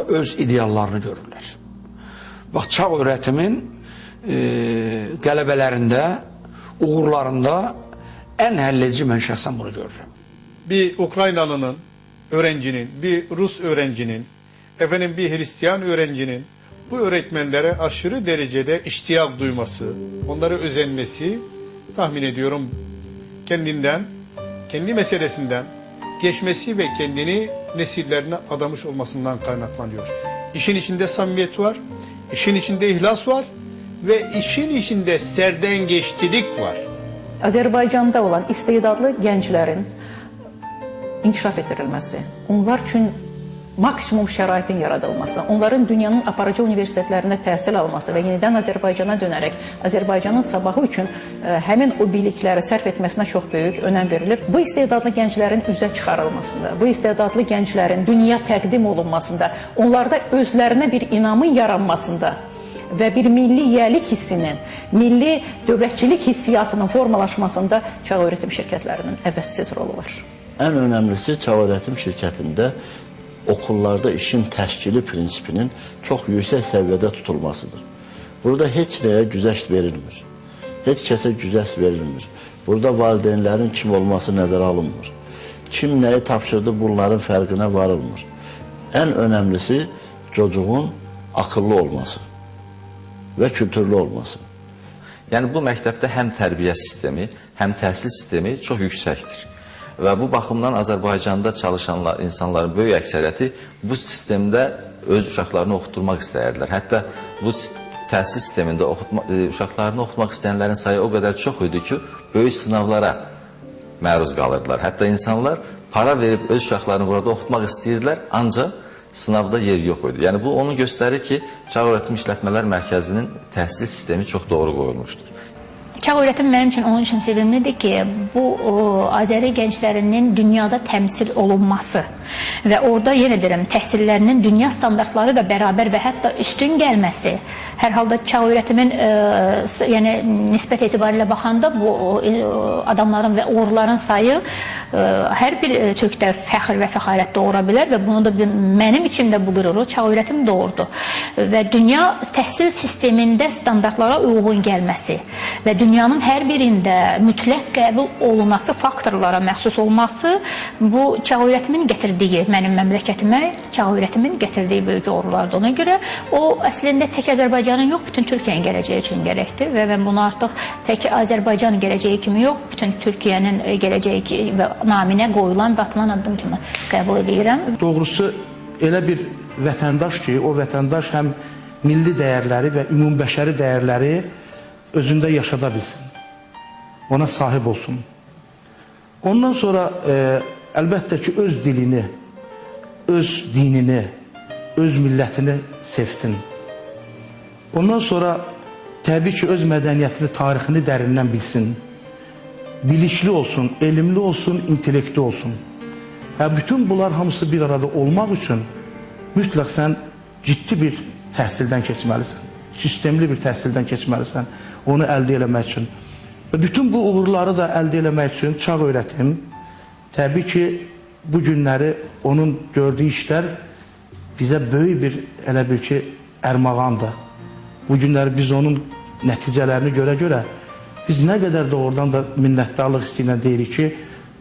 öz ideallarını görürlər. Bax, çağ öğretimin e, qələbələrində, uğurlarında ən həlləci mən şəxsən bunu görürəm. bir Ukraynalının öğrencinin, bir Rus öğrencinin, efendim bir Hristiyan öğrencinin bu öğretmenlere aşırı derecede iştiyak duyması, onlara özenmesi tahmin ediyorum kendinden, kendi meselesinden geçmesi ve kendini nesillerine adamış olmasından kaynaklanıyor. İşin içinde samimiyet var, işin içinde ihlas var ve işin içinde serdengeçtilik var. Azərbaycanda olan istedadlı gənclərin inkişaf etdirilməsi, onlar üçün maksimum şəraitin yaradılması, onların dünyanın aparıcı universitetlərində təhsil alması və yenidən Azərbaycana dönərək Azərbaycanın sabahı üçün ə, həmin o bilikləri sərf etməsinə çox böyük önəm verilir. Bu istedadlı gənclərin üzə çıxarılmasında, bu istedadlı gənclərin dünya təqdim olunmasında, onlarda özlərinə bir inamın yaranmasında və bir milli yiyəlik hissinin, milli dövlətçilik hissiyatının formalaşmasında çağ öğretim şirkətlərinin əvəzsiz rolu var. Ən önəmlisi çağ öğretim şirkətində okullarda işin təşkili prinsipinin çox yüksək səviyyədə tutulmasıdır. Burada heç nəyə güzəşt verilmir. Heç kəsə güzəşt verilmir. Burada valideynlərin kim olması nəzərə alınmır. Kim nəyi tapşırdı bunların fərqinə varılmır. Ən önəmlisi çocuğun akıllı olması və kültürlü olması. Yəni bu məktəbdə həm tərbiyə sistemi, həm təhsil sistemi çox yüksəkdir. Və bu baxımdan Azərbaycanda çalışanlar, insanların böyük əksəriyyəti bu sistemdə öz uşaqlarını oxutturmaq istəyirlər. Hətta bu təhsil sistemində oxutma, e, uşaqlarını oxutmaq istəyənlərin sayı o qədər çox idi ki, böyük sınavlara məruz qalırdılar. Hətta insanlar para verib öz uşaqlarını burada oxutmaq istəyirdilər, ancaq sınavda yer yox idi. Yəni bu onu göstərir ki, Çağ Öğretim İşlətmələr Mərkəzinin təhsil sistemi çox doğru qoyulmuşdur. Çağ öğretim benim için onun için sevimlidir ki bu o, Azeri gençlerinin dünyada temsil olunması ve orada derim təhsillərinin dünya standartları da beraber ve hatta üstün gelmesi her halde çağ öğretimin e, yani nispet itibariyle bakanda bu e, adamların ve uğurların sayı e, her bir e, Türk'te fəxr ve fəxarət doğura bilər və bunu da bir, mənim için de bu qüruru çağ öğretim doğurdu. Və dünya təhsil sistemində standartlara uyğun gəlməsi və dünyanın hər birində mütləq qəbul olunması faktorlara məxsus olması bu çağ öğretimin gətirdiyi mənim məmləkətimə çağ öğretimin gətirdiyi böyük uğurlardır. Ona görə o əslində tək Azərbaycanın yox, bütün Türkiyənin gələcəyi üçün gərəkdir və mən bunu artıq tək Azərbaycanın gələcəyi kimi yox, bütün Türkiyənin e, gələcəyi və naminə qoyulan və atılan addım kimi qəbul edirəm. Doğrusu elə bir vətəndaş ki, o vətəndaş həm milli dəyərləri və ümumbəşəri dəyərləri özündə yaşada bilsin. Ona sahib olsun. Ondan sonra e, əlbəttə ki, öz dilini, öz dinini, öz millətini sevsin. Ondan sonra təbii ki, öz mədəniyyətini, tarixini dərindən bilsin. Bilikli olsun, elmli olsun, intellekti olsun. Hə, bütün bunlar hamısı bir arada olmaq üçün mütləq sən ciddi bir təhsildən keçməlisən. Sistemli bir təhsildən keçməlisən. Onu əldə eləmək üçün. Və bütün bu uğurları da əldə eləmək üçün çağ öyrətim təbii ki, bu günləri onun gördüyü işlər bizə böyük bir elə bir ki, ərmağandır. Bu günləri biz onun nəticələrini görə-görə biz nə qədər də oradan da minnətdarlıq ilə deyirik ki,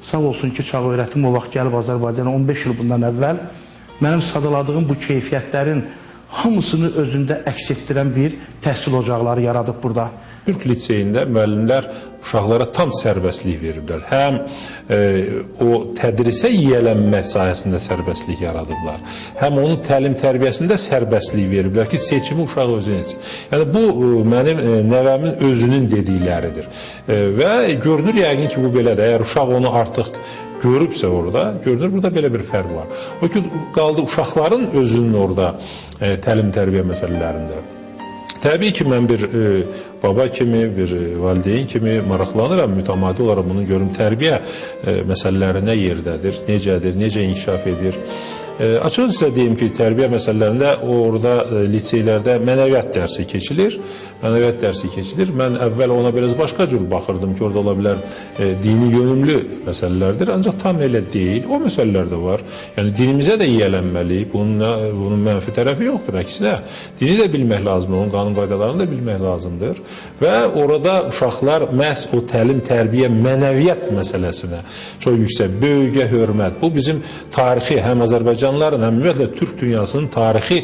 sağ olsun ki, çağ öyrətim o vaxt gəlib Azərbaycana 15 il bundan əvvəl mənim sadaladığım bu keyfiyyətlərin hamısını özündə əks etdirən bir təhsil ocaqları yaradıb burada. Türk liseyində müəllimlər uşaqlara tam sərbəstlik veriblər. Həm e, o tədrisə yiyələnmə sahəsində sərbəstlik yaradıblar. Həm onun təlim tərbiyəsində sərbəstlik veriblər ki, seçimi uşaq özü etsin. Yəni bu e, mənim e, nəvəmin özünün dedikləridir. E, və görünür yəqin ki, bu belədir. Əgər uşaq onu artıq görübsə orada, görünür burada belə bir fərq var. O ki qaldı uşaqların özünün orada e, təlim tərbiyə məsələlərində. Təbii ki, mən bir e, baba kimi, bir e, valideyn kimi maraqlanıram mütəmadi olaraq bunu görüm tərbiyə e, məsələləri nə yerdədir, necədir, necə inkişaf edir. Açıq sizə deyim ki, tərbiyə məsələlərində orada e, liseylərdə mənəviyyat dərsi keçilir. Mənəviyyat dərsi keçilir. Mən əvvəl ona biraz başqa cür baxırdım ki, orada ola bilər e, dini yönümlü məsələlərdir, ancaq tam elə deyil. O məsələlər də var. Yəni dinimizə də yiyələnməli. Bunun bunun mənfi tərəfi yoxdur. Əksinə, dini də bilmək lazımdır, onun qanun qaydalarını da bilmək lazımdır və orada uşaqlar məhz o təlim, tərbiyə, mənəviyyat məsələsinə çox yüksək böyüyə hörmət. Bu bizim tarixi həm Azərbaycanlıların, ümumiyyətlə Türk dünyasının tarixi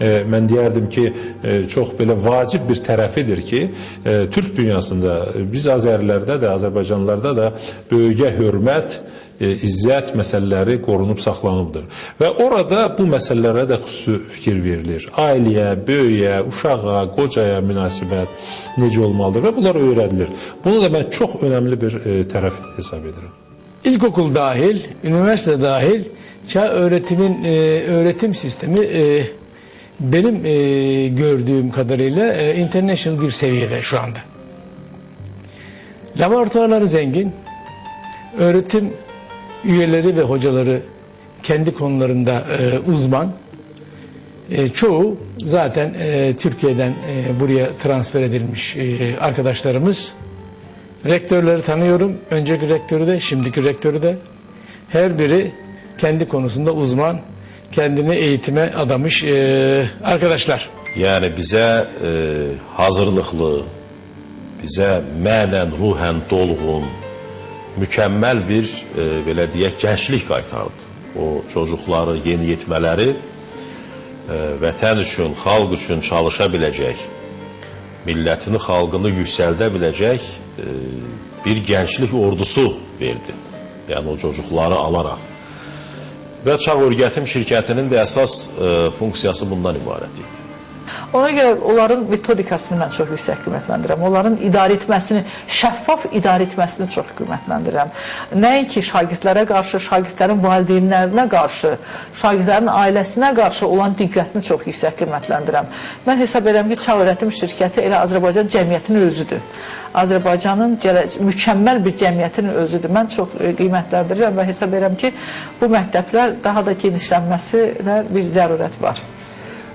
e, mən deyərdim ki, e, çox belə vacib bir tərəfidir ki, e, Türk dünyasında e, biz Azərlərdə də, Azərbaycanlılarda da böyüyə hörmət, e, izzət məsələləri qorunub saxlanıbdır. Və orada bu məsələlərə də xüsusi fikir verilir. Ailəyə, böyüyə, uşağa, qocaya münasibət necə olmalıdır və bunlar öyrədilir. Bunu da mən çox önəmli bir e, tərəf hesab edirəm. İlkokul dahil, üniversite dahil çağ öğretimin e, öğretim sistemi e, benim e, gördüğüm kadarıyla e, international bir seviyede şu anda. Laboratuvarları zengin, öğretim üyeleri ve hocaları kendi konularında e, uzman. E, çoğu zaten e, Türkiye'den e, buraya transfer edilmiş e, arkadaşlarımız. Rektörleri tanıyorum. Önceki rektörü de, şimdiki rektörü de. Her biri kendi konusunda uzman, kendini eğitime adamış e, arkadaşlar. Yəni bizə e, hazırlıqlı, bizə mənən, ruhən dolğun, mükəmməl bir e, belə deyək gənclik qaytardı. O çocuqları, yeniyetmələri e, vətən üçün, xalq üçün çalışa biləcək, millətini, xalqını yüksəldə biləcək bir gənclik ordusu verdi. Yəni o çocuqları alaraq. Və Çağ Örgətim şirkətinin də əsas e, funksiyası bundan ibarət idi. Ona görə onların metodikasını mən çox yüksək qiymətləndirirəm. Onların idarə etməsini, şəffaf idarə etməsini çox qiymətləndirirəm. Nəinki şagirdlərə qarşı, şagirdlərin valideynlərinə qarşı, şagirdlərin ailəsinə qarşı olan diqqətini çox yüksək qiymətləndirirəm. Mən hesab edirəm ki, Çağ Öyrətim şirkəti elə Azərbaycan cəmiyyətinin özüdür. Azərbaycanın mükəmməl bir cəmiyyətin özüdür. Mən çox e, qiymətləndirirəm və hesab edirəm ki, bu məktəblər daha da genişlənməsinə bir zərurət var.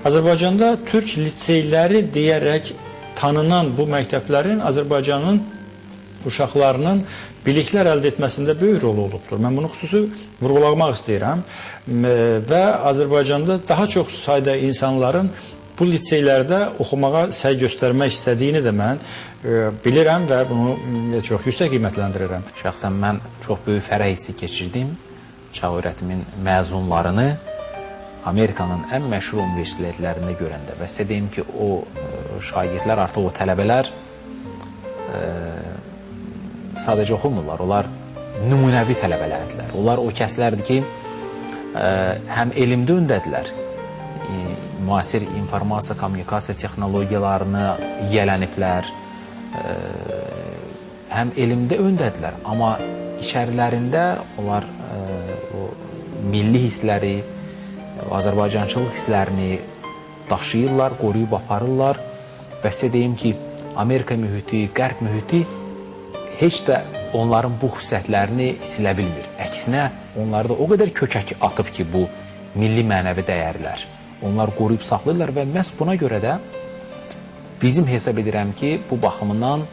Azərbaycanda türk liseyləri deyərək tanınan bu məktəblərin Azərbaycanın uşaqlarının biliklər əldə etməsində böyük rolu olubdur. Mən bunu xüsusi vurğulamaq istəyirəm və Azərbaycanda daha çox sayda insanların bu liseylərdə oxumağa səy göstərmək istədiyini də mən e, bilirəm və bunu çox yüksək qiymətləndirirəm. Şəxsən mən çox böyük fərəh hissi keçirdim. Çağ öyrətimin məzunlarını Amerikanın ən məşhur universitetlərində görəndə və sizə deyim ki, o e, şagirdlər artıq o tələbələr e, sadəcə oxumurlar. Onlar nümunəvi tələbələrdirlər. Onlar o kəslərdir ki, e, həm elmdə öndədirlər, e, müasir informasiya, kommunikasiya texnologiyalarını yiyələniblər, e, həm elmdə öndədirlər, amma içərilərində onlar e, o milli hissləri, Azərbaycançılıq hisslərini daşıyırlar, qoruyub aparırlar və sizə deyim ki, Amerika mühiti, qərb mühiti heç də onların bu xüsusiyyətlərini silə bilmir. Əksinə, onlarda o qədər kökək atıb ki, bu milli mənəvi dəyərlər. Onlar qoruyub saxlayırlar və məhz buna görə də bizim hesab edirəm ki, bu baxımından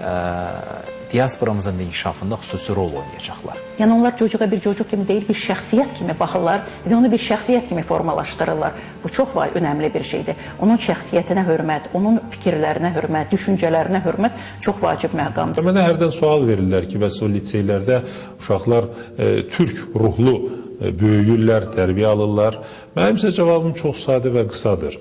ə, diasporamızın da inkişafında xüsusi rol oynayacaqlar. Yəni onlar çocuğa bir çocuq kimi deyil, bir şəxsiyyət kimi baxırlar və onu bir şəxsiyyət kimi formalaşdırırlar. Bu çox vay önəmli bir şeydir. Onun şəxsiyyətinə hörmət, onun fikirlərinə hörmət, düşüncələrinə hörmət çox vacib məqamdır. Mənə hərdən sual verirlər ki, bəs o liseylərdə uşaqlar e, türk ruhlu e, böyüyürlər, tərbiyə alırlar. Mənim isə cavabım çox sadə və qısadır.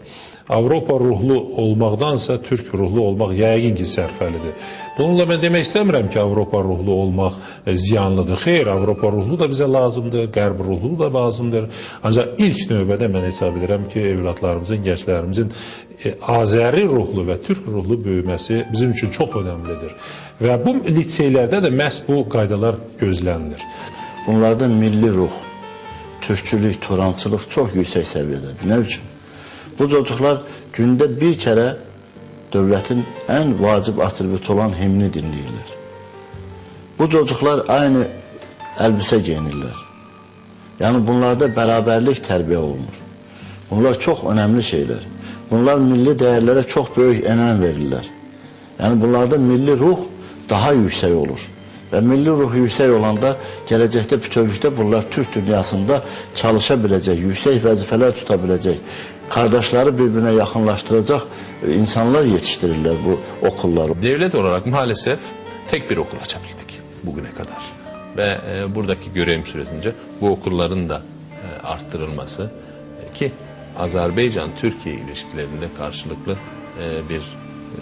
Avropa ruhlu olmaqdansa türk ruhlu olmaq yəqin ki, sərfəlidir. Bununla mən demək istəmirəm ki, Avropa ruhlu olmaq e, ziyanlıdır. Xeyr, Avropa ruhlu da bizə lazımdır, qərb ruhlu da lazımdır. Ancaq ilk növbədə mən hesab edirəm ki, evladlarımızın, gənclərimizin e, Azəri ruhlu və türk ruhlu böyüməsi bizim üçün çox önəmlidir. Və bu liseylərdə də məhz bu qaydalar gözlənilir. Bunlarda milli ruh, türkçülük, turançılıq çox yüksək səviyyədədir. Nə üçün? Bu çocuqlar gündə bir kərə dövlətin ən vacib atributu olan himni dinləyirlər. Bu çocuklar aynı elbise giyinirlər. Yəni bunlarda bərabərlik tərbiyə olunur. Bunlar çox önəmli şeylər. Bunlar milli dəyərlərə çox böyük önəm verirlər. Yəni bunlarda milli ruh daha yüksək olur. Və milli ruh yüksək olanda gələcəkdə bütövlükdə bunlar Türk dünyasında çalışa biləcək, yüksək vəzifələr tuta biləcək, qardaşları bir-birinə yaxınlaşdıracaq e, insanlar yetiştirirlər bu okulları. Devlet olarak maalesef tek bir okul açabildik bugüne kadar. Ve e, buradaki görevim süresince bu okulların da e, arttırılması e, ki Azerbaycan-Türkiye ilişkilerinde karşılıklı e, bir e,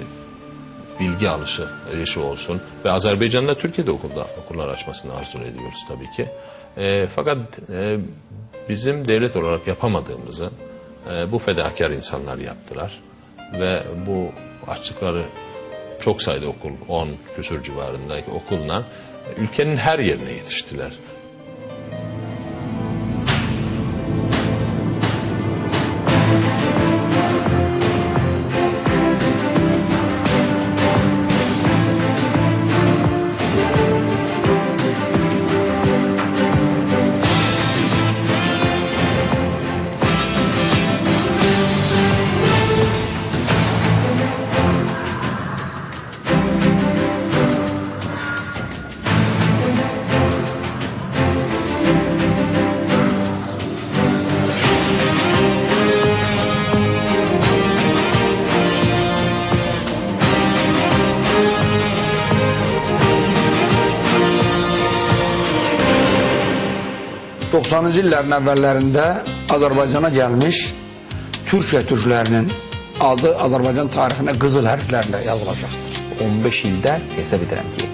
bilgi alışverişi olsun ve Azerbaycan'da Türkiye'de okulda okullar açmasını arzu ediyoruz tabii ki. E, fakat e, bizim devlet olarak yapamadığımızı e, bu fedakar insanlar yaptılar ve bu açtıkları çok sayıda okul 10 küsur civarındaki okulla ülkenin her yerine yetiştiler. 90-cı illərin əvvəllərində Azərbaycana gəlmiş Türkiyə türklərinin adı Azərbaycan tarixinə qızıl hərflərlə yazılacaqdır. 15 ildə hesab edirəm ki,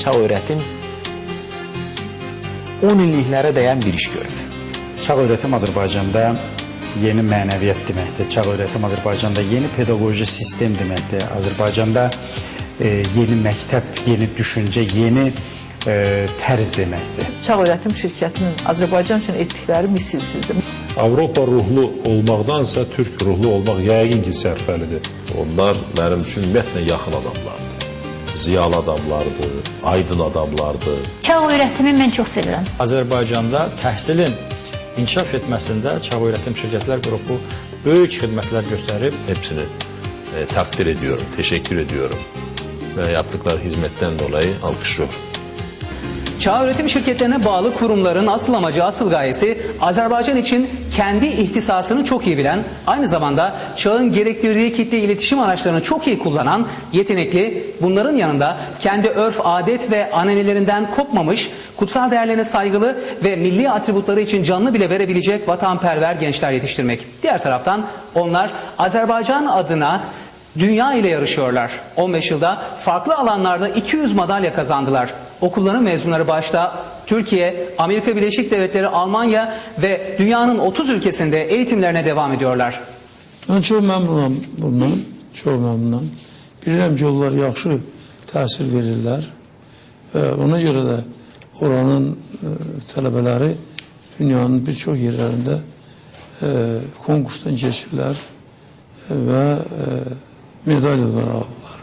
çağ öyrətim 10 illiklərə dəyən bir iş görüb. Çağ öyrətim Azərbaycanda yeni mənəviyyat deməkdir. Çağ öyrətim Azərbaycanda yeni pedaqoji sistem deməkdir. Azərbaycanda e, yeni məktəb, yeni düşüncə, yeni e, tərz deməkdir. Çağ öyrətim şirkətinin Azərbaycan üçün etdikləri misilsizdir. Avropa ruhlu olmaqdansa Türk ruhlu olmaq yəqin ki sərfəlidir. Onlar benim için ümumiyyətlə yaxın adamlardır. Ziyalı adamlardır, aydın adamlardır. Çağ öyrətimi mən çox sevirəm. Azərbaycanda təhsilin inkişaf etməsində Çağ öyrətim şirkətlər qrupu böyük xidmətlər göstərib. Hepsini e, takdir ediyorum, teşekkür ediyorum. Ve yaptıkları hizmetten dolayı alkışlıyorum. Çağ üretim şirketlerine bağlı kurumların asıl amacı, asıl gayesi Azerbaycan için kendi ihtisasını çok iyi bilen, aynı zamanda çağın gerektirdiği kitle iletişim araçlarını çok iyi kullanan, yetenekli, bunların yanında kendi örf, adet ve ananelerinden kopmamış, kutsal değerlerine saygılı ve milli atributları için canlı bile verebilecek vatanperver gençler yetiştirmek. Diğer taraftan onlar Azerbaycan adına Dünya ile yarışıyorlar. 15 yılda farklı alanlarda 200 madalya kazandılar. Okulların mezunları başta Türkiye, Amerika Birleşik Devletleri, Almanya ve dünyanın 30 ülkesinde eğitimlerine devam ediyorlar. Mən çox məmnunam bundan, çox məmnunam. Bilirəm ki, onlar yaxşı təsir verirlər ona görə də oranın e, dünyanın bir çox yerlərində e, konkursdan keçirlər e, və e, medalyalar alırlar.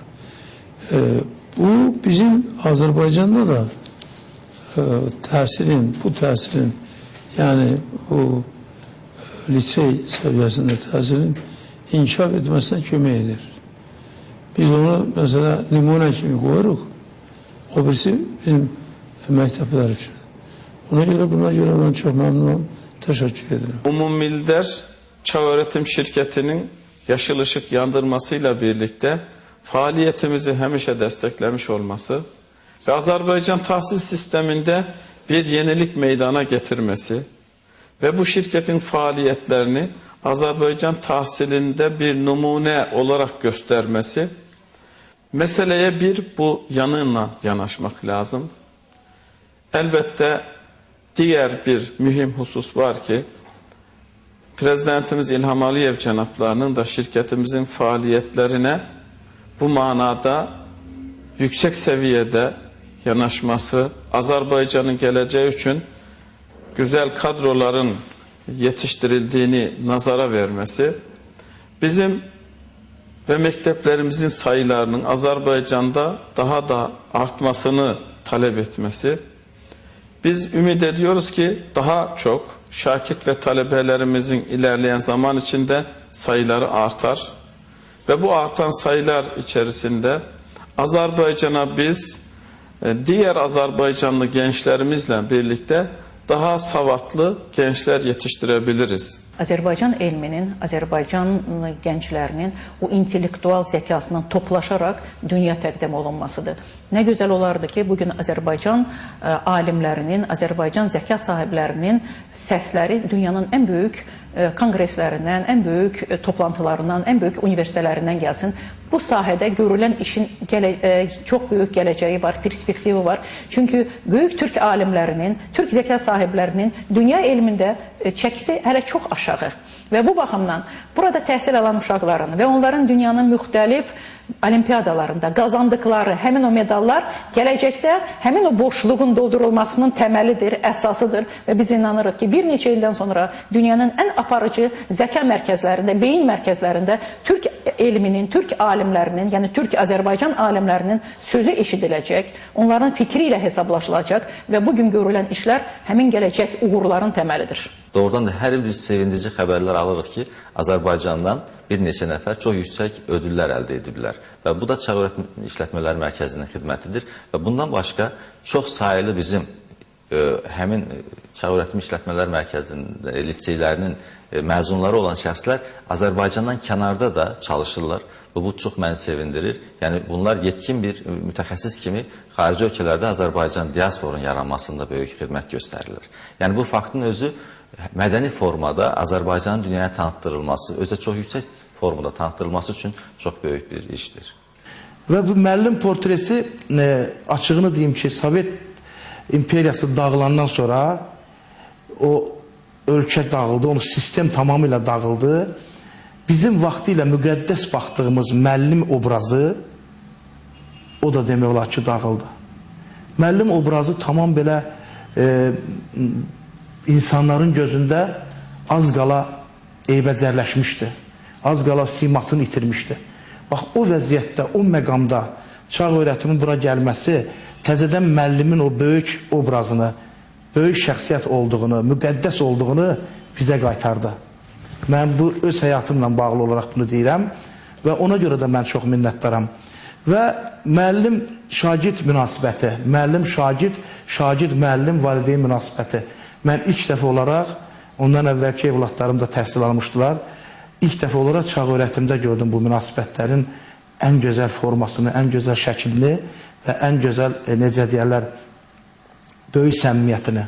E, bu bizim Azərbaycanda da e, təsirin, bu təsirin yəni o e, lisey səviyyəsində təsirin inkişaf etməsinə kömək edir. Biz onu mesela nümunə kimi qoyuruq. O birisi bizim məktəblər üçün. Ona görə buna görə mən çox məmnunam. Təşəkkür edirəm. Umummilder Çağ Öğretim Şirketi'nin Yaşıl Işık yandırmasıyla birlikte faaliyetimizi hemişe desteklemiş olması ve Azerbaycan tahsil sisteminde bir yenilik meydana getirmesi ve bu şirketin faaliyetlerini Azerbaycan tahsilinde bir numune olarak göstermesi meseleye bir bu yanıyla yanaşmak lazım. Elbette diğer bir mühim husus var ki Prezidentimiz İlham Aliyev cenaplarının da şirketimizin faaliyetlerine bu manada yüksek seviyede yanaşması, Azerbaycan'ın geleceği için güzel kadroların yetiştirildiğini nazara vermesi bizim ve mekteplerimizin sayılarının Azerbaycan'da daha da artmasını talep etmesi. Biz ümit ediyoruz ki daha çok şakit ve talebelerimizin ilerleyen zaman içinde sayıları artar. Ve bu artan sayılar içerisinde Azerbaycan'a biz e, diğer Azerbaycanlı gençlerimizle birlikte daha savatlı gençler yetiştirebiliriz. Azərbaycan elminin, Azərbaycan gənclərinin o intellektual zəkasının toplaşaraq dünya təqdim olunmasıdır. Nə gözəl olardı ki, bu gün Azərbaycan alimlərinin, Azərbaycan zəka sahiblərinin səsləri dünyanın ən böyük konqreslərindən, ən böyük toplantılarından, ən böyük universitetlərindən gəlsin. Bu sahədə görülən işin gələ, çox böyük gələcəyi var, perspektivi var. Çünki böyük türk alimlərinin, türk zəka sahiblərinin dünya elmində çəkisi hələ çox aşağı. Və bu baxımdan burada təhsil alan uşaqların və onların dünyanın müxtəlif olimpiyadalarında qazandıkları həmin o medallar gələcəkdə həmin o boşluğun doldurulmasının təməlidir, əsasıdır və biz inanırıq ki, bir neçə ildən sonra dünyanın ən aparıcı zəka mərkəzlərində, beyin mərkəzlərində türk elminin, türk alimlərinin, yəni türk Azərbaycan alimlərinin sözü eşidiləcək, onların fikri ilə hesablaşılacaq və bu gün görülən işlər həmin gələcək uğurların təməlidir. Doğrudan da hər il biz sevindirici xəbərlər alırıq ki, Azərbaycandan bir neçə nəfər çox yüksək ödüllər əldə ediblər. Və bu da Çağ Öğretim İşlətmələri Mərkəzinin xidmətidir. Və bundan başqa çox sayılı bizim e, həmin Çağ Öğretim İşlətmələr Mərkəzinin e, liseylərinin e, məzunları olan şəxslər Azərbaycandan kənarda da çalışırlar. Və bu çox məni sevindirir. Yəni bunlar yetkin bir mütəxəssis kimi xarici ölkələrdə Azərbaycan diasporunun yaranmasında böyük xidmət göstərirlər. Yəni bu faktın özü mədəni formada Azərbaycanın dünyaya tanıtdırılması, özə çox yüksək formada tanıtdırılması üçün çox böyük bir işdir. Və bu müəllim portresi e, açığını deyim ki, Sovet imperiyası dağılandan sonra o ölkə dağıldı, onun sistem tamamilə dağıldı. Bizim vaxtilə müqəddəs baxdığımız müəllim obrazı o da demək olar ki, dağıldı. Müəllim obrazı tamam belə e, insanların gözündə az qala eybəcərləşmişdi. Az qala simasını itirmişdi. Bax o vəziyyətdə, o məqamda çağ öyrətimin bura gəlməsi təzədən müəllimin o böyük obrazını, böyük şəxsiyyət olduğunu, müqəddəs olduğunu bizə qaytardı. Mən bu öz həyatımla bağlı olaraq bunu deyirəm və ona görə də mən çox minnətdaram. Və müəllim şagird münasibəti, müəllim şagird, şagird müəllim valideyn münasibəti. Mən ilk dəfə olaraq ondan əvvəlki evladlarım da təhsil almışdılar. İlk dəfə olaraq çağ öyrətimdə gördüm bu münasibətlərin ən gözəl formasını, ən gözəl şəklini və ən gözəl e, necə deyirlər böyük səmimiyyətini.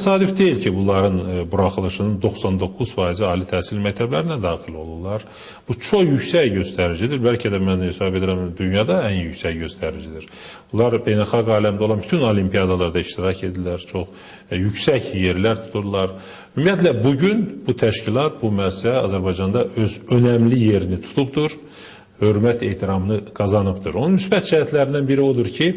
Təsadüf deyil ki, bunların e, buraxılışının 99% ali təhsil məktəblərinə daxil olurlar. Bu çox yüksək göstəricidir. Bəlkə də mən hesab edirəm dünyada ən yüksək göstəricidir. Bunlar beynəlxalq aləmdə olan bütün olimpiyadalarda iştirak edirlər. Çox e, yüksək yerlər tuturlar. Ümumiyyətlə bugün bu təşkilat, bu müəssisə Azərbaycanda öz önəmli yerini tutubdur hörmət ehtiramını qazanıbdır. Onun müsbət cəhətlərindən biri odur ki,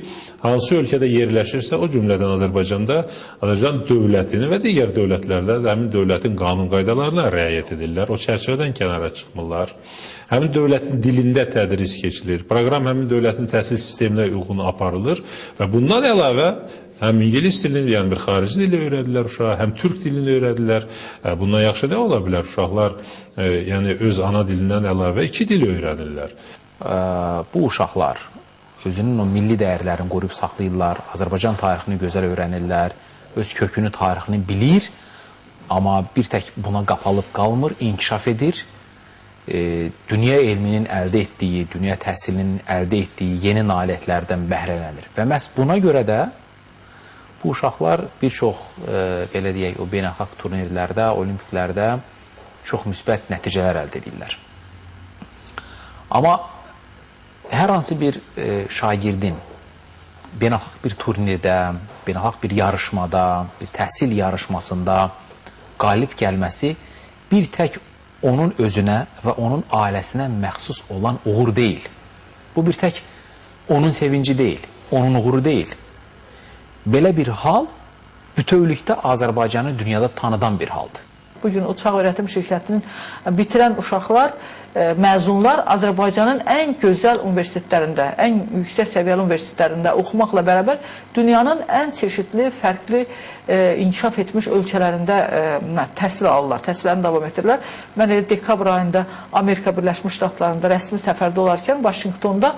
hansı ölkədə yerləşirsə, o cümlədən Azərbaycanda Azərbaycan dövlətini və digər dövlətlərdə də həmin dövlətin qanun qaydalarına riayət edirlər. O çərçivədən kənara çıxmırlar. Həmin dövlətin dilində tədris keçilir. Proqram həmin dövlətin təhsil sisteminə uyğun aparılır və bundan əlavə həm ingilis dilini, yəni bir xarici dili öyrədirlər uşağa, həm türk dilini öyrədirlər. E, Bundan yaxşı nə ola bilər? Uşaqlar yəni öz ana dilindən əlavə iki dil öyrənirlər. Bu uşaqlar özünün o milli dəyərlərini qoruyub saxlayırlar, Azərbaycan tarixini gözəl öyrənirlər, öz kökünü, tarixini bilir, amma bir tək buna qapalıb qalmır, inkişaf edir. E, dünya elminin əldə etdiyi, dünya təhsilinin əldə etdiyi yeni nailiyyətlərdən bəhrələnir. Və məhz buna görə də bu uşaqlar bir çox e, belə deyək, o beynəlxalq turnirlərdə, olimpiklərdə çox müsbət nəticələr əldə edirlər. Amma hər hansı bir e, şagirdin beynəlxalq bir turnirdə, beynəlxalq bir yarışmada, bir təhsil yarışmasında qalib gəlməsi bir tək onun özünə və onun ailəsinə məxsus olan uğur deyil. Bu bir tək onun sevinci deyil, onun uğuru deyil. Belə bir hal bütövlükdə Azərbaycanı dünyada tanıdan bir haldır. Bu gün o çağ öyrətim şirkətinin bitirən uşaqlar, e, məzunlar Azərbaycanın ən gözəl universitetlərində, ən yüksək səviyyəli universitetlərində oxumaqla bərabər dünyanın ən çeşidli, fərqli e, inkişaf etmiş ölkələrində e, təhsil alırlar, təhsillərini davam etdirirlər. Mən elə dekabr ayında Amerika Birləşmiş Ştatlarında rəsmi səfərdə olarkən Vaşinqtonda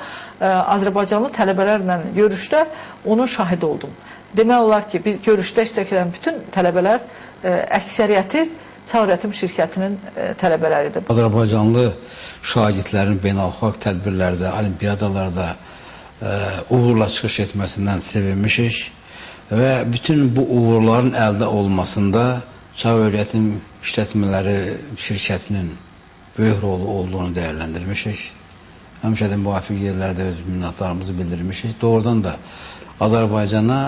Azərbaycanlı tələbələrlə görüşdə onun şahidi oldum. Demək olar ki, biz görüşdə iştirak edən bütün tələbələr e, əksəriyyəti Çağ Öyrətim şirkətinin e, tələbələridir. Azərbaycanlı şagirdlərin beynəlxalq tədbirlərdə, olimpiyadalarda e, uğurla çıxış etməsindən sevinmişik və bütün bu uğurların əldə olmasında Çağ Öyrətim işlətmələri şirkətinin böyük rolu olduğunu dəyərləndirmişik. Həmişə də müvafiq yerlərdə öz minnətdarımızı bildirmişik. Doğrudan da Azərbaycana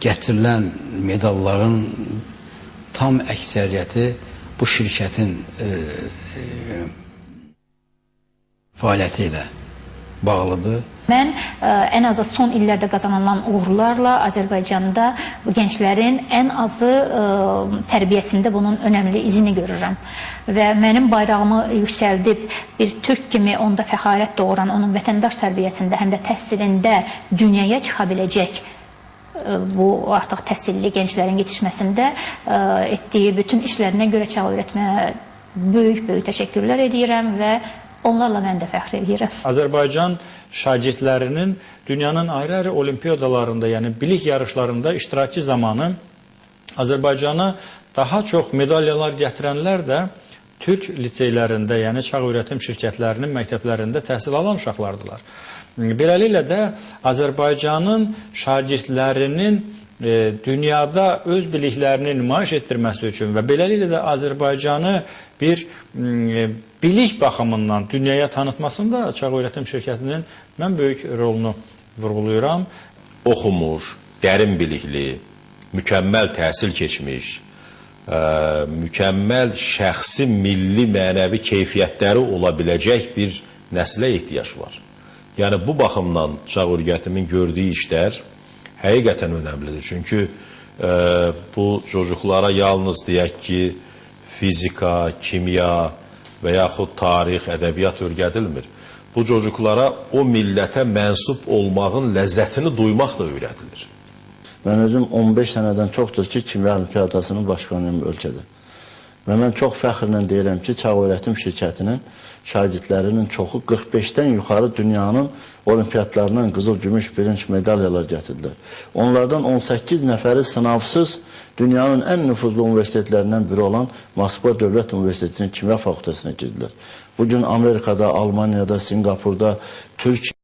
gətirilən medalların tam əksəriyyəti bu şirkətin e, e, fəaliyyəti ilə bağlıdır. Mən ə, ən azı son illərdə qazanılan uğurlarla Azərbaycanda gənclərin ən azı ə, tərbiyəsində bunun önəmli izini görürəm. Və mənim bayrağımı yüksəldib bir türk kimi onda fəxarət doğuran onun vətəndaş tərbiyəsində həm də təhsilində dünyaya çıxa biləcək bu artıq təhsilli gənclərin yetişməsində etdiyi bütün işlərinə görə çağ öyrətmə böyük-böyük təşəkkürlər edirəm və onlarla mən də fəxr edirəm. Azərbaycan şagirdlərinin dünyanın ayrı-ayrı olimpiyadalarında, yəni bilik yarışlarında iştirakı zamanı Azərbaycana daha çox medalyalar gətirənlər də türk liseylərində, yəni çağ öyrətim şirkətlərinin məktəblərində təhsil alan uşaqlardılar. Beləliklə də Azərbaycanın şagirdlərinin e, dünyada öz biliklərini nümayiş etdirməsi üçün və beləliklə də Azərbaycanı bir m, bilik baxımından dünyaya tanıtmasında Çağ Öyrətim şirkətinin mən böyük rolunu vurğulayıram. Oxumuş, dərin bilikli, mükəmməl təhsil keçmiş, ə, mükəmməl şəxsi, milli, mənəvi keyfiyyətləri ola biləcək bir nəslə ehtiyac var. Yəni bu baxımdan Çağ Öyrətimin gördüyü işlər həqiqətən önəmlidir. Çünki ə, bu çocuklara yalnız deyək ki, fizika, kimya və yaxud tarix, ədəbiyyat öyrədilmir. Bu çocuklara o millətə mənsub olmağın ləzzətini duymaq da öyrədilir. Mən özüm 15 sənədən çoxdur ki, kimya olimpiadasının başqanıyım ölkədə. Və mən çox fəxrlə deyirəm ki, Çağ Öyrətim şirkətinin şagirdlərinin çoxu 45-dən yuxarı dünyanın olimpiyatlarından qızıl, gümüş, birinci medalyalar gətirdilər. Onlardan 18 nəfəri sınavsız dünyanın ən nüfuzlu universitetlərindən biri olan Moskva Dövlət Universitetinin kimya fakültəsinə girdilər. Bugün Amerikada, Almaniyada, Singapurda, Türkiyə